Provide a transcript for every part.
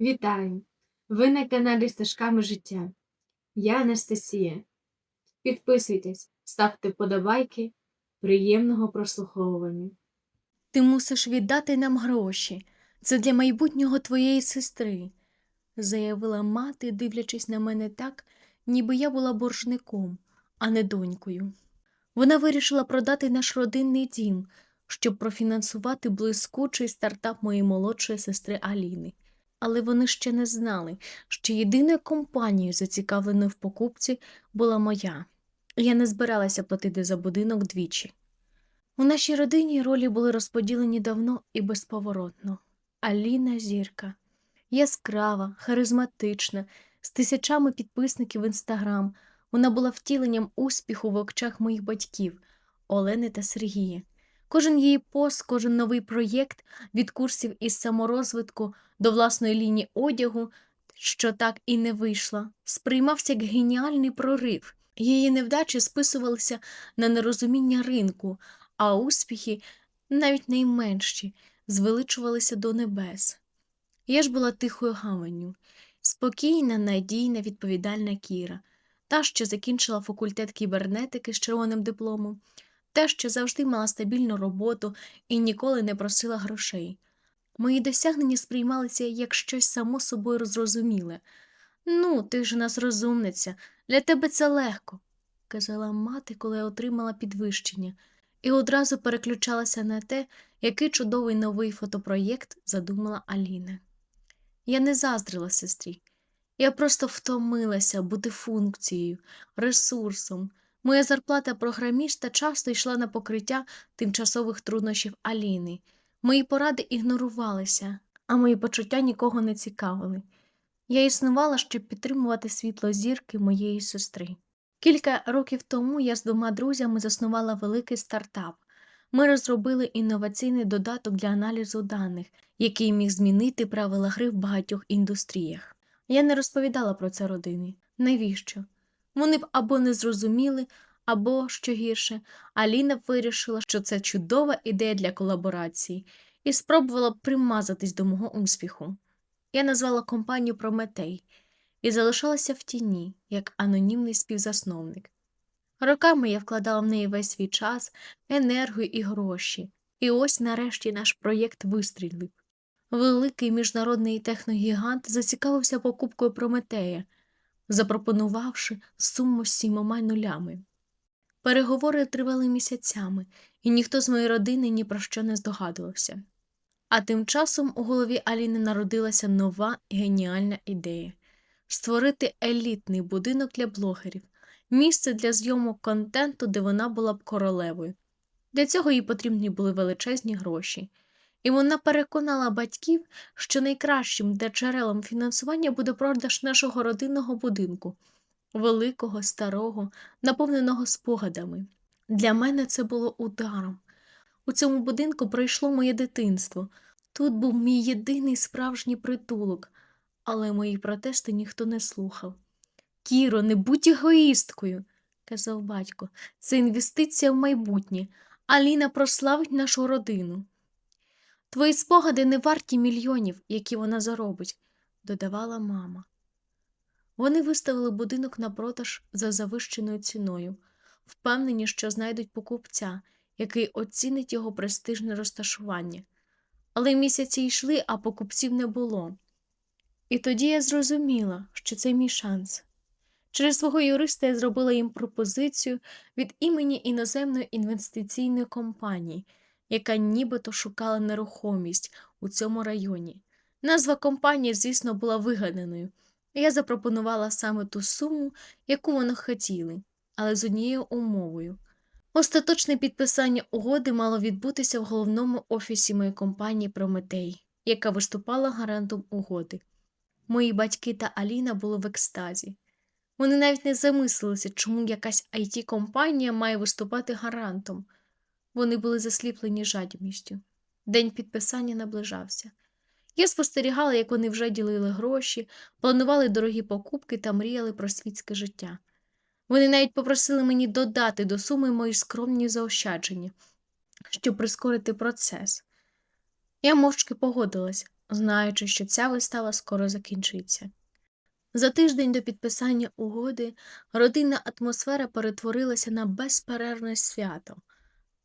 Вітаю! Ви на каналі Стежками життя. Я Анастасія. Підписуйтесь, ставте подобайки. Приємного прослуховування. Ти мусиш віддати нам гроші. Це для майбутнього твоєї сестри, заявила мати, дивлячись на мене так, ніби я була боржником, а не донькою. Вона вирішила продати наш родинний дім, щоб профінансувати блискучий стартап моєї молодшої сестри Аліни. Але вони ще не знали, що єдиною компанією, зацікавленою в покупці, була моя. Я не збиралася платити за будинок двічі. У нашій родині ролі були розподілені давно і безповоротно. Аліна зірка, яскрава, харизматична, з тисячами підписників в інстаграм. Вона була втіленням успіху в очах моїх батьків Олени та Сергія. Кожен її пост, кожен новий проєкт від курсів із саморозвитку до власної лінії одягу, що так і не вийшла, сприймався як геніальний прорив. Її невдачі списувалися на нерозуміння ринку, а успіхи, навіть найменші, звеличувалися до небес. Я ж була тихою гаванню, спокійна, надійна, відповідальна Кіра, та, що закінчила факультет кібернетики з червоним дипломом, та, що завжди мала стабільну роботу і ніколи не просила грошей. Мої досягнення сприймалися як щось само собою зрозуміле. Ну, ти ж у нас розумниця, для тебе це легко, казала мати, коли отримала підвищення і одразу переключалася на те, який чудовий новий фотопроєкт задумала Аліна. Я не заздрила сестрі, я просто втомилася бути функцією, ресурсом. Моя зарплата програміста часто йшла на покриття тимчасових труднощів Аліни. Мої поради ігнорувалися, а мої почуття нікого не цікавили. Я існувала, щоб підтримувати світло зірки моєї сестри. Кілька років тому я з двома друзями заснувала великий стартап. Ми розробили інноваційний додаток для аналізу даних, який міг змінити правила гри в багатьох індустріях. Я не розповідала про це родині. Навіщо? Вони б або не зрозуміли, або, що гірше, Аліна вирішила, що це чудова ідея для колаборації, і спробувала б примазатись до мого успіху. Я назвала компанію Прометей і залишалася в тіні, як анонімний співзасновник. Роками я вкладала в неї весь свій час, енергію і гроші, і ось нарешті наш проєкт вистрілив. Великий міжнародний техногігант зацікавився покупкою Прометея, запропонувавши суму сімома нулями. Переговори тривали місяцями, і ніхто з моєї родини ні про що не здогадувався. А тим часом у голові Аліни народилася нова геніальна ідея створити елітний будинок для блогерів, місце для зйомок контенту, де вона була б королевою. Для цього їй потрібні були величезні гроші, і вона переконала батьків, що найкращим для джерелом фінансування буде продаж нашого родинного будинку, великого, старого, наповненого спогадами. Для мене це було ударом. У цьому будинку пройшло моє дитинство. Тут був мій єдиний справжній притулок, але мої протести ніхто не слухав. Кіро, не будь егоїсткою, казав батько, це інвестиція в майбутнє. Аліна прославить нашу родину. Твої спогади не варті мільйонів, які вона заробить, додавала мама. Вони виставили будинок на продаж за завищеною ціною, впевнені, що знайдуть покупця, який оцінить його престижне розташування. Але місяці йшли, а покупців не було. І тоді я зрозуміла, що це мій шанс. Через свого юриста я зробила їм пропозицію від імені іноземної інвестиційної компанії, яка нібито шукала нерухомість у цьому районі. Назва компанії, звісно, була вигаданою. Я запропонувала саме ту суму, яку вони хотіли, але з однією умовою. Остаточне підписання угоди мало відбутися в головному офісі моєї компанії Прометей, яка виступала гарантом угоди. Мої батьки та Аліна були в екстазі. Вони навіть не замислилися, чому якась it компанія має виступати гарантом. Вони були засліплені жадібністю. День підписання наближався. Я спостерігала, як вони вже ділили гроші, планували дорогі покупки та мріяли про світське життя. Вони навіть попросили мені додати до суми мої скромні заощадження, щоб прискорити процес. Я мовчки погодилась, знаючи, що ця вистава скоро закінчиться. За тиждень до підписання угоди родинна атмосфера перетворилася на безперервне свято.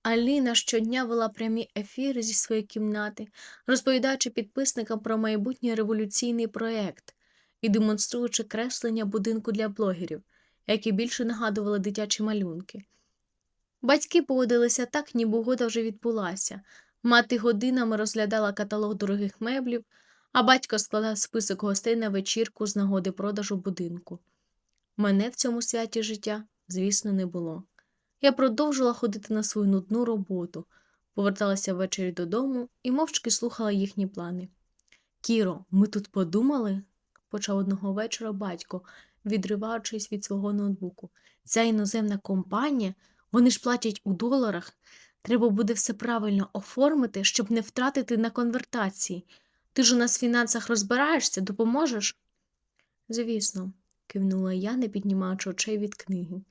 Аліна щодня вела прямі ефіри зі своєї кімнати, розповідаючи підписникам про майбутній революційний проєкт і демонструючи креслення будинку для блогерів, які більше нагадували дитячі малюнки. Батьки поводилися так, ніби угода вже відбулася. Мати годинами розглядала каталог дорогих меблів, а батько складав список гостей на вечірку з нагоди продажу будинку. Мене в цьому святі життя, звісно, не було. Я продовжила ходити на свою нудну роботу, поверталася ввечері додому і мовчки слухала їхні плани. Кіро, ми тут подумали, почав одного вечора батько, відриваючись від свого ноутбуку. Ця іноземна компанія, вони ж платять у доларах. Треба буде все правильно оформити, щоб не втратити на конвертації. Ти ж у нас в фінансах розбираєшся, допоможеш? Звісно, кивнула я, не піднімаючи очей від книги.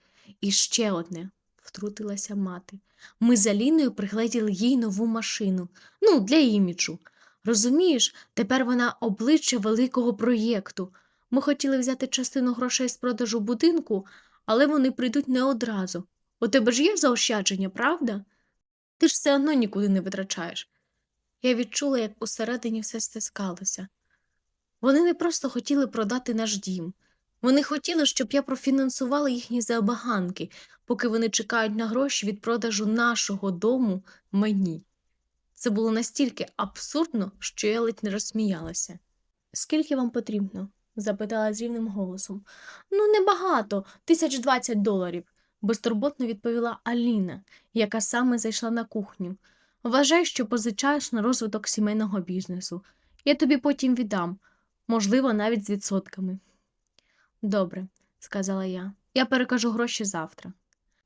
І ще одне, втрутилася мати. Ми з Аліною пригледіли їй нову машину. Ну, для іміджу. Розумієш, тепер вона обличчя великого проєкту. Ми хотіли взяти частину грошей з продажу будинку, але вони прийдуть не одразу. У тебе ж є заощадження, правда? Ти ж все одно нікуди не витрачаєш. Я відчула, як усередині все стискалося. Вони не просто хотіли продати наш дім. Вони хотіли, щоб я профінансувала їхні забаганки, поки вони чекають на гроші від продажу нашого дому мені. Це було настільки абсурдно, що я ледь не розсміялася. Скільки вам потрібно? запитала з рівним голосом. Ну, небагато, тисяч двадцять доларів, безтурботно відповіла Аліна, яка саме зайшла на кухню. Вважай, що позичаєш на розвиток сімейного бізнесу. Я тобі потім віддам, можливо, навіть з відсотками. Добре, сказала я. Я перекажу гроші завтра.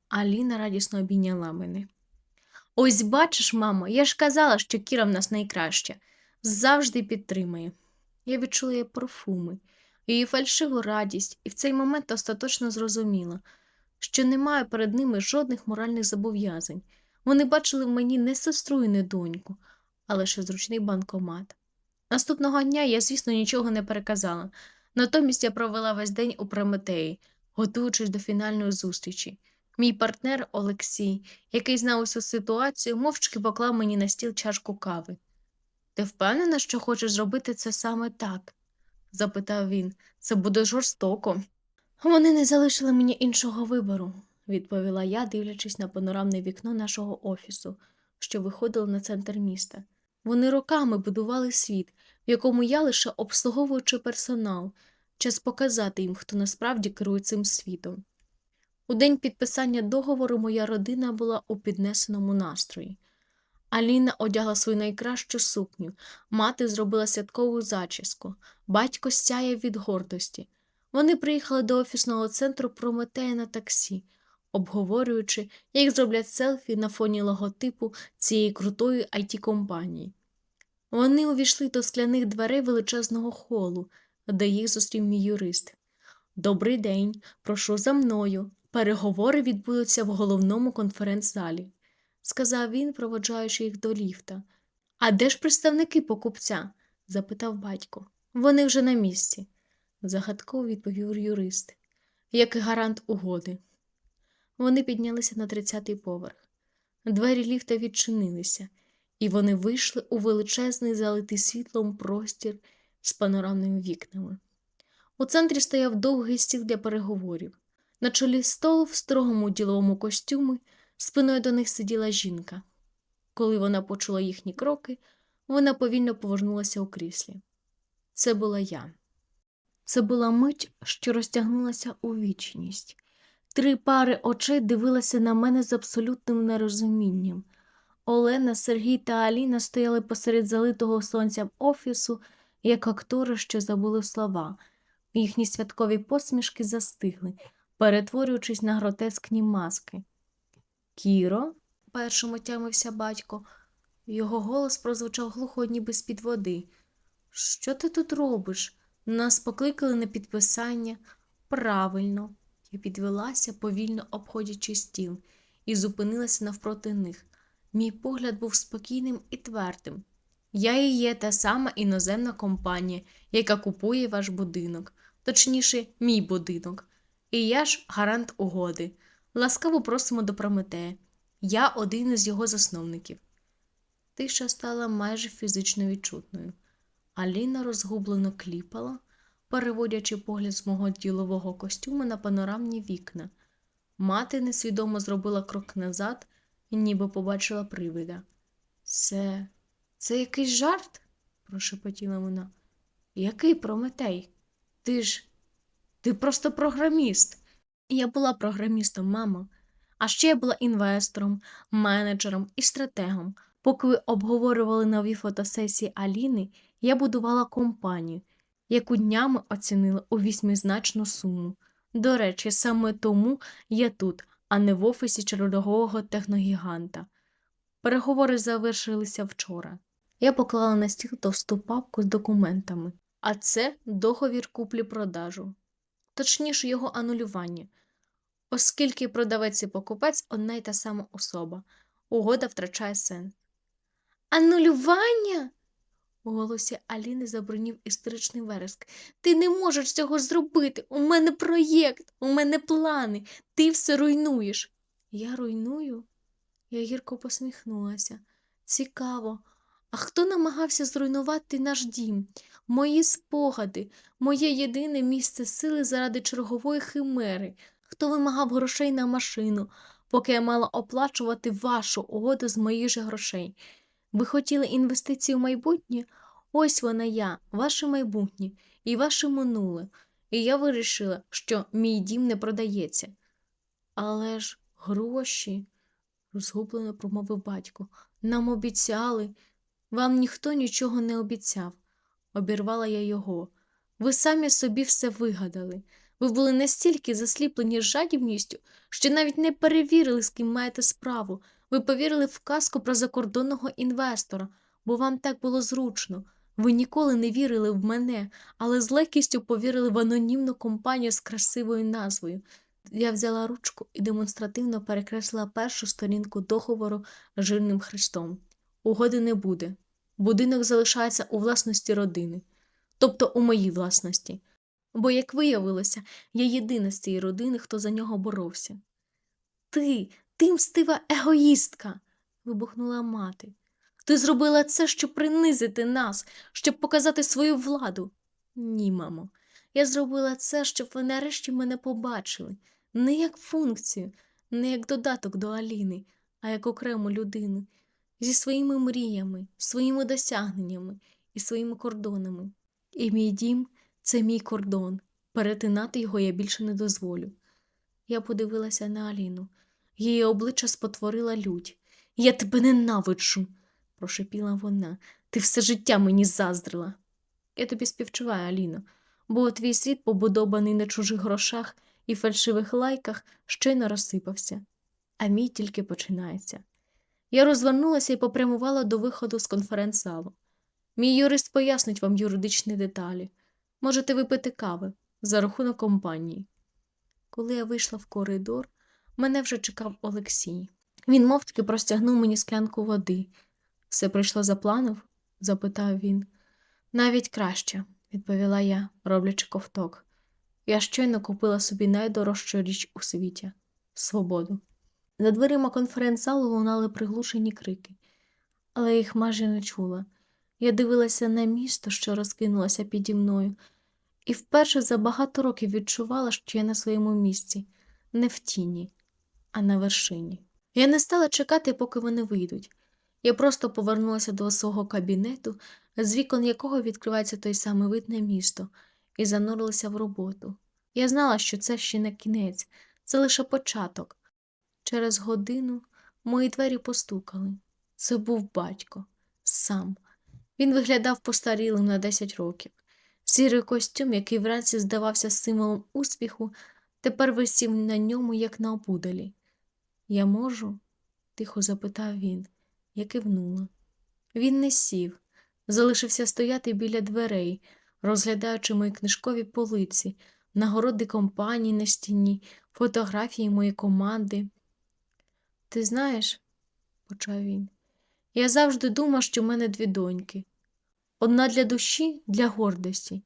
Аліна радісно обійняла мене. Ось бачиш, мамо, я ж казала, що Кіра в нас найкраща. Завжди підтримує. Я відчула її парфуми, її фальшиву радість, і в цей момент остаточно зрозуміла, що не маю перед ними жодних моральних зобов'язань. Вони бачили в мені не сестру і не доньку, а лише зручний банкомат. Наступного дня я, звісно, нічого не переказала. Натомість я провела весь день у Прометеї, готуючись до фінальної зустрічі. Мій партнер Олексій, який знав усю ситуацію, мовчки поклав мені на стіл чашку кави. Ти впевнена, що хочеш зробити це саме так? запитав він. Це буде жорстоко. Вони не залишили мені іншого вибору, відповіла я, дивлячись на панорамне вікно нашого офісу, що виходило на центр міста. Вони роками будували світ, в якому я лише обслуговуючи персонал, час показати їм, хто насправді керує цим світом. У день підписання договору моя родина була у піднесеному настрої. Аліна одягла свою найкращу сукню, мати зробила святкову зачіску, батько сяє від гордості. Вони приїхали до офісного центру Прометея на таксі, обговорюючи, як зроблять селфі на фоні логотипу цієї крутої it компанії Вони увійшли до скляних дверей величезного холу, де їх зустрів мій юрист. Добрий день, прошу за мною. Переговори відбудуться в головному конференц-залі, сказав він, проводжаючи їх до ліфта. А де ж представники покупця? запитав батько. Вони вже на місці, загадково відповів юрист, як і гарант угоди. Вони піднялися на тридцятий поверх. Двері ліфта відчинилися, і вони вийшли у величезний залитий світлом простір з панорамними вікнами. У центрі стояв довгий стіл для переговорів. На чолі столу в строгому діловому костюмі спиною до них сиділа жінка. Коли вона почула їхні кроки, вона повільно повернулася у кріслі. Це була я. Це була мить, що розтягнулася у вічність. Три пари очей дивилися на мене з абсолютним нерозумінням. Олена, Сергій та Аліна стояли посеред залитого сонцям офісу, як актори, що забули слова. Їхні святкові посмішки застигли, перетворюючись на гротескні маски. Кіро, першому тямився батько, його голос прозвучав глухо, ніби з-під води. Що ти тут робиш? Нас покликали на підписання. Правильно. Я підвелася, повільно обходячи стіл, і зупинилася навпроти них. Мій погляд був спокійним і твердим. Я і є та сама іноземна компанія, яка купує ваш будинок, точніше, мій будинок. І я ж гарант угоди. Ласкаво просимо до Прометея. Я один із його засновників. Тиша стала майже фізично відчутною. Аліна розгублено кліпала, переводячи погляд з мого ділового костюму на панорамні вікна. Мати несвідомо зробила крок назад ніби побачила привида. Це. це якийсь жарт? прошепотіла вона. Який Прометей? Ти ж. ти просто програміст. Я була програмістом, мамо. А ще я була інвестором, менеджером і стратегом. Поки ви обговорювали нові фотосесії Аліни, я будувала компанію, яку днями оцінили у вісьмизначну суму. До речі, саме тому я тут, а не в офісі чергового техногіганта. Переговори завершилися вчора. Я поклала на стіл товсту папку з документами, а це договір куплі-продажу, точніше його анулювання, оскільки продавець і покупець одна й та сама особа, угода втрачає сенс. Анулювання? У голосі Аліни забронів істеричний вереск. Ти не можеш цього зробити. У мене проєкт, у мене плани. Ти все руйнуєш. Я руйную? Я гірко посміхнулася. Цікаво. А хто намагався зруйнувати наш дім? Мої спогади, моє єдине місце сили заради чергової химери. Хто вимагав грошей на машину, поки я мала оплачувати вашу угоду з моїх же грошей? Ви хотіли інвестиції в майбутнє? Ось вона я, ваше майбутнє і ваше минуле. І я вирішила, що мій дім не продається. Але ж гроші, розгублено промовив батько, нам обіцяли. Вам ніхто нічого не обіцяв, обірвала я його. Ви самі собі все вигадали. Ви були настільки засліплені жадібністю, що навіть не перевірили, з ким маєте справу. Ви повірили в казку про закордонного інвестора, бо вам так було зручно. Ви ніколи не вірили в мене, але з легкістю повірили в анонімну компанію з красивою назвою. Я взяла ручку і демонстративно перекреслила першу сторінку договору жирним хрестом. Угоди не буде. Будинок залишається у власності родини, тобто у моїй власності. Бо, як виявилося, я єдина з цієї родини, хто за нього боровся. Ти, ти мстива егоїстка. вибухнула мати. Ти зробила це, щоб принизити нас, щоб показати свою владу. Ні, мамо, я зробила це, щоб ви нарешті мене побачили, не як функцію, не як додаток до Аліни, а як окрему людину, зі своїми мріями, своїми досягненнями і своїми кордонами. І мій дім це мій кордон. Перетинати його я більше не дозволю. Я подивилася на Аліну. Її обличчя спотворила лють. Я тебе ненавиджу, прошепіла вона. Ти все життя мені заздрила. Я тобі співчуваю, Аліно, бо твій світ, побудований на чужих грошах і фальшивих лайках, щойно розсипався, а мій тільки починається. Я розвернулася і попрямувала до виходу з конференц-залу. Мій юрист пояснить вам юридичні деталі. Можете випити кави за рахунок компанії. Коли я вийшла в коридор, мене вже чекав Олексій. Він мовчки простягнув мені склянку води. Все прийшло за планом? запитав він. Навіть краще, відповіла я, роблячи ковток. Я щойно купила собі найдорожчу річ у світі свободу. За дверима конференц-залу лунали приглушені крики, але їх майже не чула. Я дивилася на місто, що розкинулося піді мною, і вперше за багато років відчувала, що я на своєму місці, не в тіні, а на вершині. Я не стала чекати, поки вони вийдуть. Я просто повернулася до свого кабінету, з вікон якого відкривається той самий вид на місто, і занурилася в роботу. Я знала, що це ще не кінець, це лише початок. Через годину мої двері постукали. Це був батько, сам. Він виглядав постарілим на 10 років. Сірий костюм, який вранці здавався символом успіху, тепер висів на ньому, як на опудалі. Я можу? тихо запитав він. Я кивнула. Він не сів, залишився стояти біля дверей, розглядаючи мої книжкові полиці, нагороди компаній на стіні, фотографії моєї команди. Ти знаєш, почав він, Я завжди думав, що в мене дві доньки: одна для душі, для гордості,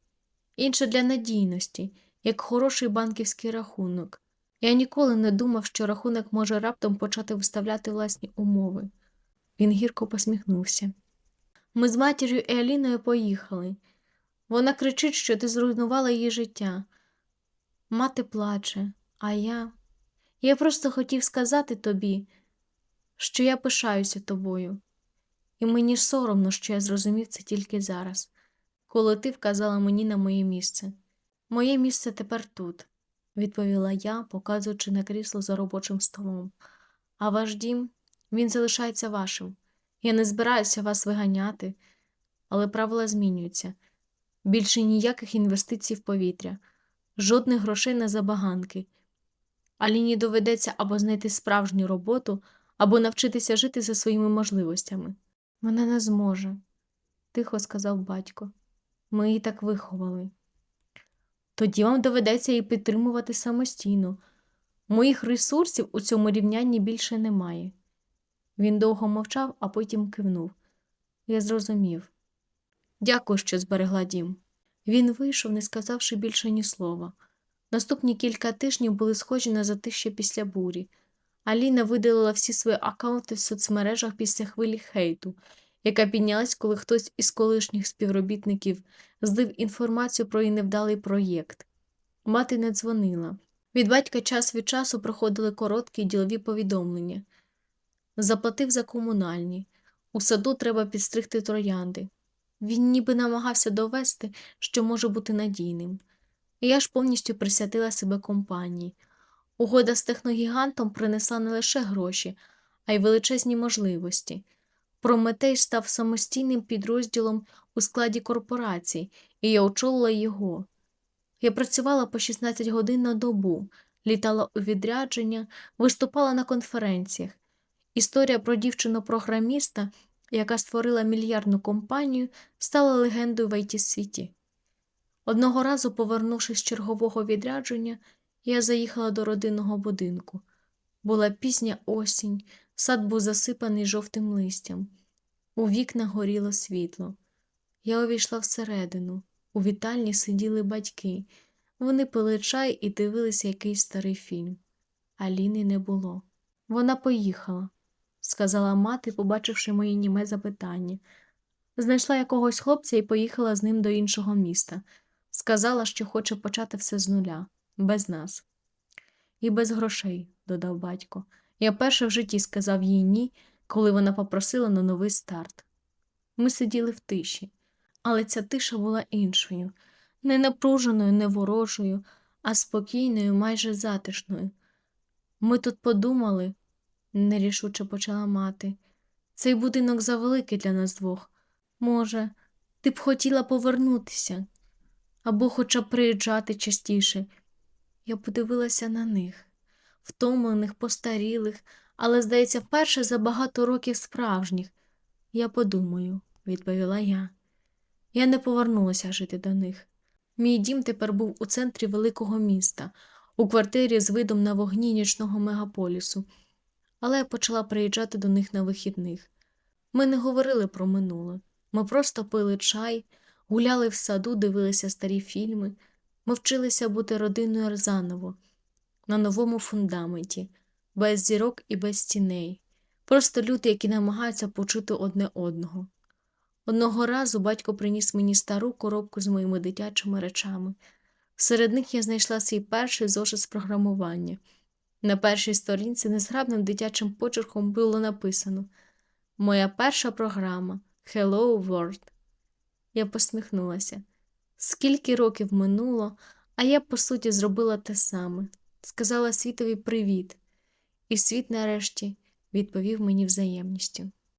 інша для надійності, як хороший банківський рахунок. Я ніколи не думав, що рахунок може раптом почати виставляти власні умови. Він гірко посміхнувся. Ми з матір'ю і Аліною поїхали. Вона кричить, що ти зруйнувала її життя. Мати плаче, а я. Я просто хотів сказати тобі, що я пишаюся тобою. І мені соромно, що я зрозумів це тільки зараз, коли ти вказала мені на моє місце. Моє місце тепер тут, відповіла я, показуючи на крісло за робочим столом. А ваш дім, він залишається вашим. Я не збираюся вас виганяти, але правила змінюються. Більше ніяких інвестицій в повітря, жодних грошей на забаганки. Аліні доведеться або знайти справжню роботу, або навчитися жити за своїми можливостями. Вона не зможе, тихо сказав батько. Ми її так виховали. Тоді вам доведеться її підтримувати самостійно. Моїх ресурсів у цьому рівнянні більше немає. Він довго мовчав, а потім кивнув. Я зрозумів. Дякую, що зберегла дім. Він вийшов, не сказавши більше ні слова. Наступні кілька тижнів були схожі на затище після бурі. Аліна видалила всі свої аккаунти в соцмережах після хвилі хейту, яка піднялась, коли хтось із колишніх співробітників злив інформацію про її невдалий проєкт. Мати не дзвонила. Від батька час від часу проходили короткі ділові повідомлення. Заплатив за комунальні. У саду треба підстригти троянди. Він ніби намагався довести, що може бути надійним. І я ж повністю присвятила себе компанії. Угода з техногігантом принесла не лише гроші, а й величезні можливості. Прометей став самостійним підрозділом у складі корпорацій, і я очолила його. Я працювала по 16 годин на добу, літала у відрядження, виступала на конференціях. Історія про дівчину-програміста, яка створила мільярдну компанію, стала легендою в it світі. Одного разу, повернувшись з чергового відрядження, я заїхала до родинного будинку. Була пізня осінь, сад був засипаний жовтим листям. У вікнах горіло світло. Я увійшла всередину. У вітальні сиділи батьки. Вони пили чай і дивилися якийсь старий фільм. Аліни не було. Вона поїхала, сказала мати, побачивши моє німе запитання. Знайшла якогось хлопця і поїхала з ним до іншого міста. Сказала, що хоче почати все з нуля, без нас. І без грошей, додав батько. Я перше в житті сказав їй ні, коли вона попросила на новий старт. Ми сиділи в тиші, але ця тиша була іншою, не напруженою, не ворожою, а спокійною, майже затишною. Ми тут подумали, нерішуче почала мати, цей будинок завеликий для нас двох. Може, ти б хотіла повернутися або хоча б приїжджати частіше. Я подивилася на них, втомлених, постарілих, але, здається, вперше за багато років справжніх. Я подумаю, відповіла я. Я не повернулася жити до них. Мій дім тепер був у центрі великого міста, у квартирі з видом на вогні нічного мегаполісу, але я почала приїжджати до них на вихідних. Ми не говорили про минуле, ми просто пили чай, гуляли в саду, дивилися старі фільми, ми вчилися бути родиною заново, на новому фундаменті, без зірок і без тіней, просто люди, які намагаються почути одне одного. Одного разу батько приніс мені стару коробку з моїми дитячими речами. Серед них я знайшла свій перший зошит з програмування. На першій сторінці незграбним дитячим почерком було написано Моя перша програма Hello World. Я посміхнулася. Скільки років минуло, а я, по суті, зробила те саме, сказала світові привіт, і світ нарешті відповів мені взаємністю.